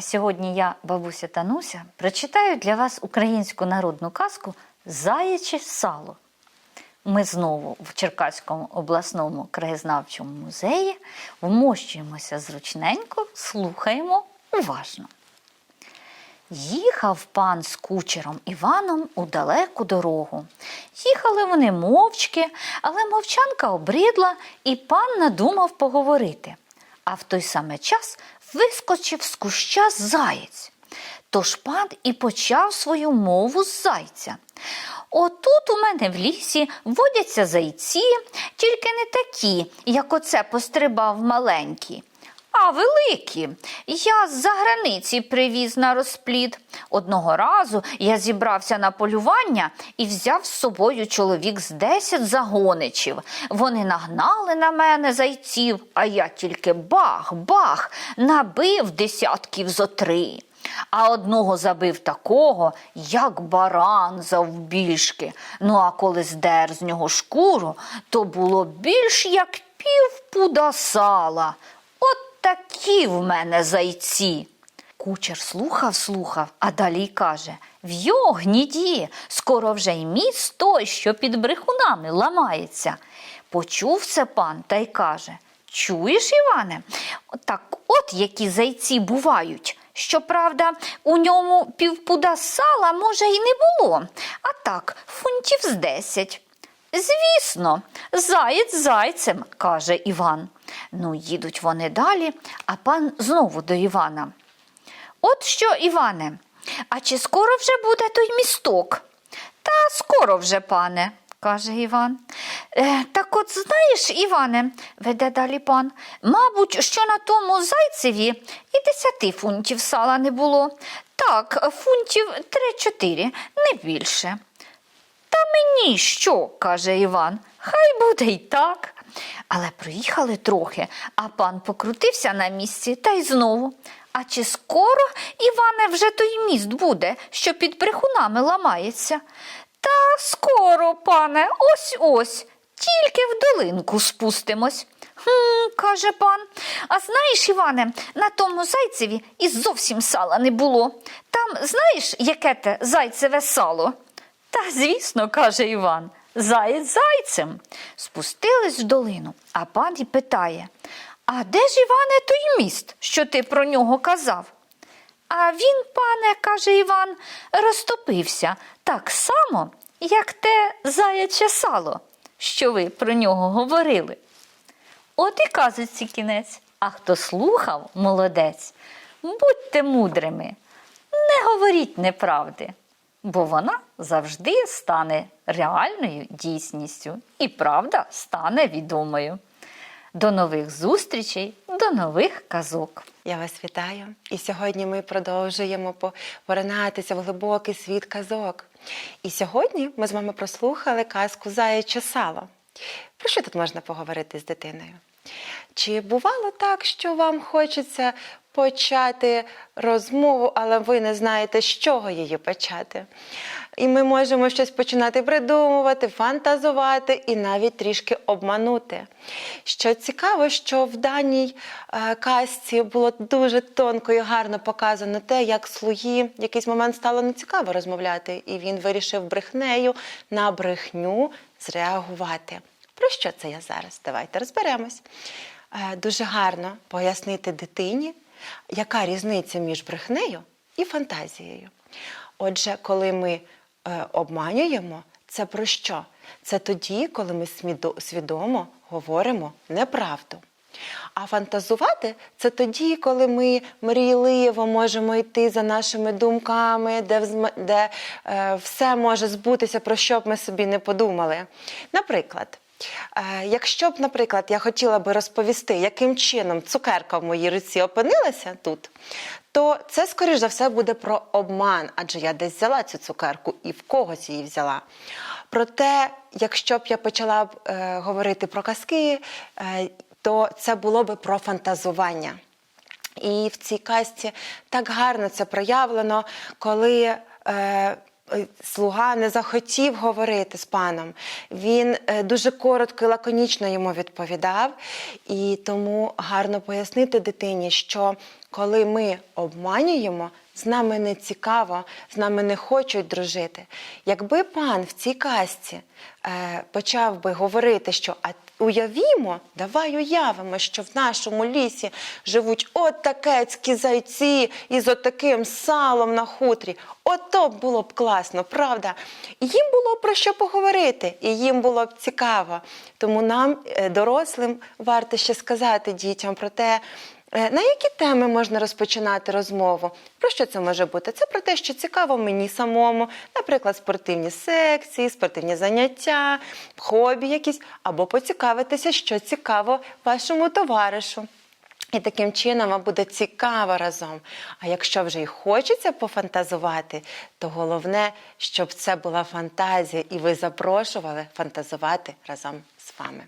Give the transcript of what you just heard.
Сьогодні я, бабуся Тануся, прочитаю для вас українську народну казку Заяче сало. Ми знову в Черкаському обласному краєзнавчому музеї вмощуємося зручненько, слухаємо уважно. Їхав пан з кучером Іваном у далеку дорогу. Їхали вони мовчки, але мовчанка обридла, і пан надумав поговорити. А в той самий час вискочив з куща заєць. Тож пан і почав свою мову з зайця. Отут у мене в лісі водяться зайці, тільки не такі, як оце пострибав маленький. А великі. Я з-за границі привіз на розплід. Одного разу я зібрався на полювання і взяв з собою чоловік з десять загоничів. Вони нагнали на мене зайців, а я тільки бах-бах набив десятків зо три. А одного забив такого, як баран завбільшки. Ну а коли здер з нього шкуру, то було більш як пів пуда сала. Такі в мене зайці. Кучер слухав, слухав, а далі й каже В'йо, гніді, скоро вже й міст той, що під брехунами ламається. Почув це пан та й каже Чуєш, Іване? Так от які зайці бувають. Щоправда, у ньому півпуда сала, може, й не було, а так, фунтів з десять. Звісно, заєць зайцем, каже Іван. Ну, їдуть вони далі, а пан знову до Івана. От що, Іване, а чи скоро вже буде той місток? Та скоро вже, пане, каже Іван. Е, так от знаєш, Іване, веде далі пан, мабуть, що на тому зайцеві і десяти фунтів сала не було. Так, фунтів три-чотири, не більше. Та мені що? каже Іван. Хай буде й так. Але проїхали трохи, а пан покрутився на місці та й знову. А чи скоро, Іване, вже той міст буде, що під брехунами ламається? Та скоро, пане, ось ось, тільки в долинку спустимось. Хм, каже пан. А знаєш, Іване, на тому зайцеві і зовсім сала не було. Там знаєш, яке те зайцеве сало? Та, звісно, каже Іван, заєць зайцем. Спустились в долину, а пан і питає А де ж, Іване, той міст, що ти про нього казав? А він, пане, каже Іван, розтопився так само, як те заяче сало, що ви про нього говорили. От і казується кінець. А хто слухав, молодець, будьте мудрими, не говоріть неправди, бо вона завжди стане реальною дійсністю, і правда стане відомою. До нових зустрічей, до нових казок. Я вас вітаю. І сьогодні ми продовжуємо по- поринатися в глибокий світ казок. І сьогодні ми з вами прослухали казку Заяче сало. Про що тут можна поговорити з дитиною? Чи бувало так, що вам хочеться почати розмову, але ви не знаєте, з чого її почати? І ми можемо щось починати придумувати, фантазувати і навіть трішки обманути. Що цікаво, що в даній е, казці було дуже тонко і гарно показано те, як слугі в якийсь момент стало нецікаво розмовляти, і він вирішив брехнею на брехню зреагувати. Про що це я зараз? Давайте розберемось. Е, Дуже гарно пояснити дитині, яка різниця між брехнею і фантазією. Отже, коли ми е, обманюємо, це про що? Це тоді, коли ми свідомо говоримо неправду. А фантазувати це тоді, коли ми мрійливо можемо йти за нашими думками, де, де е, все може збутися, про що б ми собі не подумали. Наприклад, якщо б, наприклад, я хотіла би розповісти, яким чином цукерка в моїй руці опинилася тут, то це, скоріш за все, буде про обман, адже я десь взяла цю цукерку і в когось її взяла. Проте, якщо б я почала б е, говорити про казки, е, то це було б про фантазування. І в цій казці так гарно це проявлено, коли е, е, слуга не захотів говорити з паном. Він е, дуже коротко і лаконічно йому відповідав. І тому гарно пояснити дитині, що коли ми обманюємо, з нами не цікаво, з нами не хочуть дружити. Якби пан в цій казці е, почав би говорити, що а уявімо, давай уявимо, що в нашому лісі живуть отакецькі зайці із отаким салом на хутрі. Ото було б класно, правда? Їм було про що поговорити, і їм було б цікаво. Тому нам, е, дорослим, варто ще сказати дітям про те, На які теми можна розпочинати розмову? Про що це може бути? Це про те, що цікаво мені самому, наприклад, спортивні секції, спортивні заняття, хобі якісь, або поцікавитися, що цікаво вашому товаришу. І таким чином вам буде цікаво разом. А якщо вже й хочеться пофантазувати, то головне, щоб це була фантазія, і ви запрошували фантазувати разом з вами.